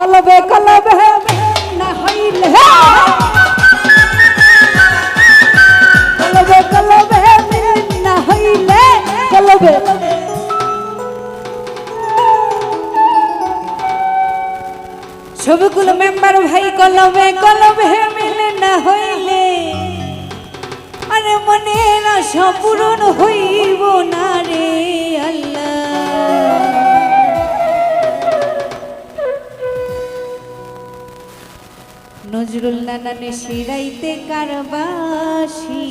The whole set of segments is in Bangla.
কলবে কলবে, না হইলে কলবে কলবে, না হইলে কলবে। সবগুলো মেম্বার ভাই, কলবে কলবে, মিলে না হইলে। আরে মনের আশা পূরণ হইব না রে আল্লাহ। নজরুল নানানে শিরাইতে কারবাসি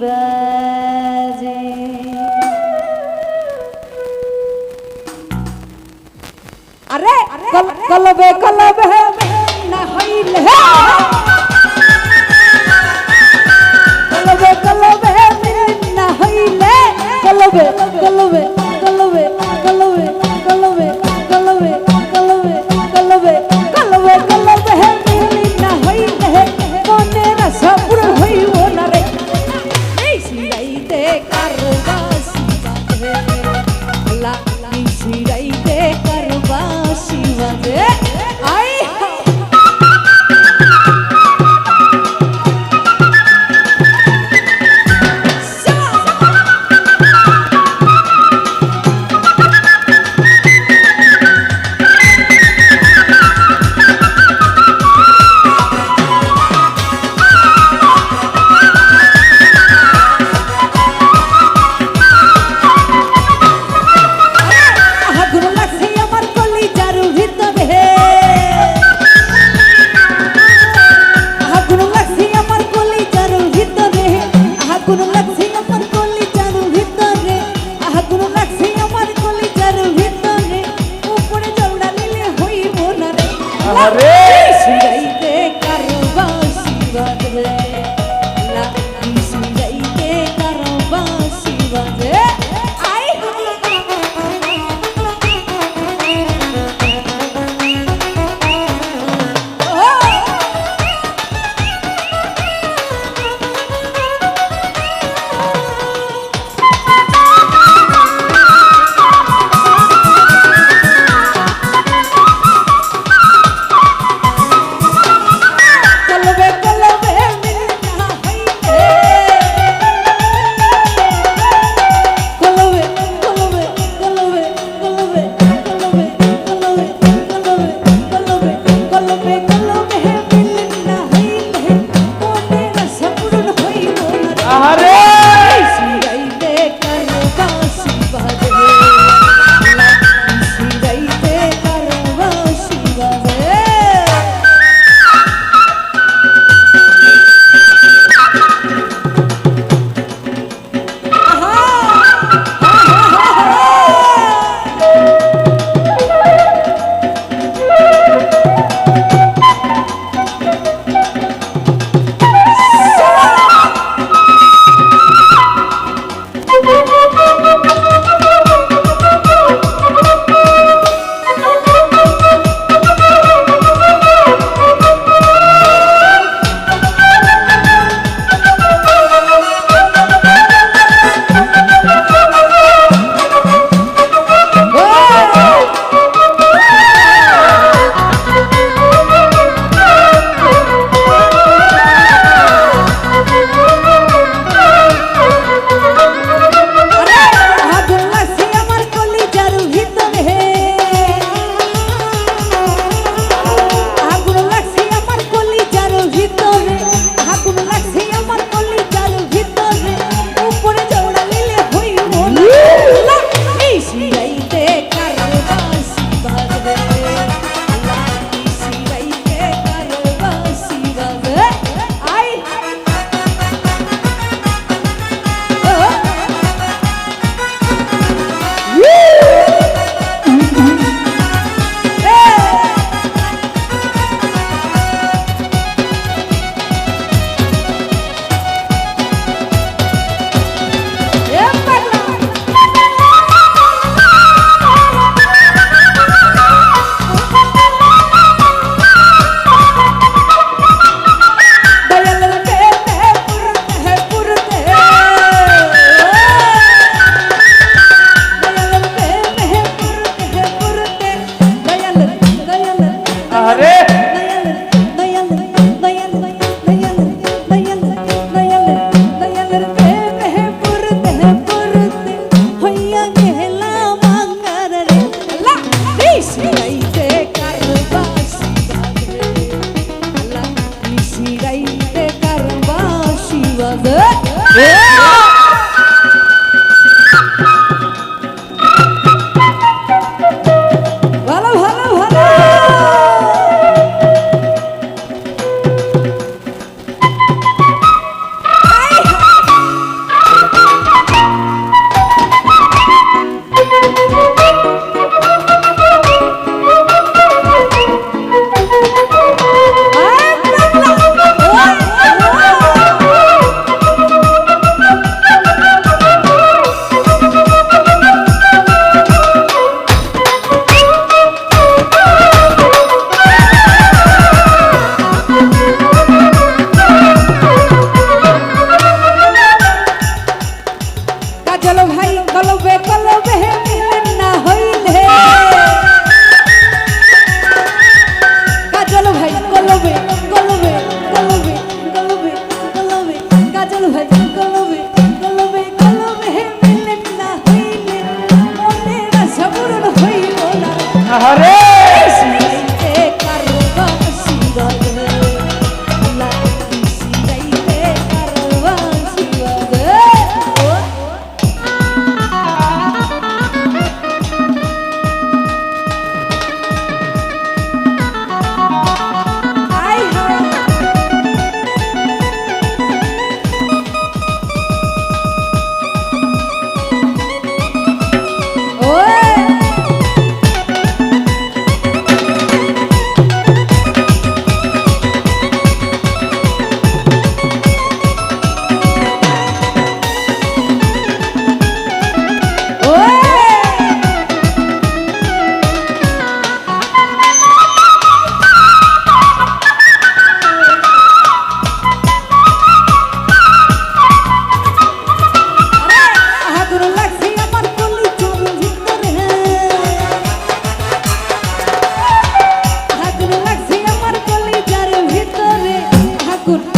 বাজে। আরে কল- কলবে কলবে না হইলে কলবে কলবে আরে good.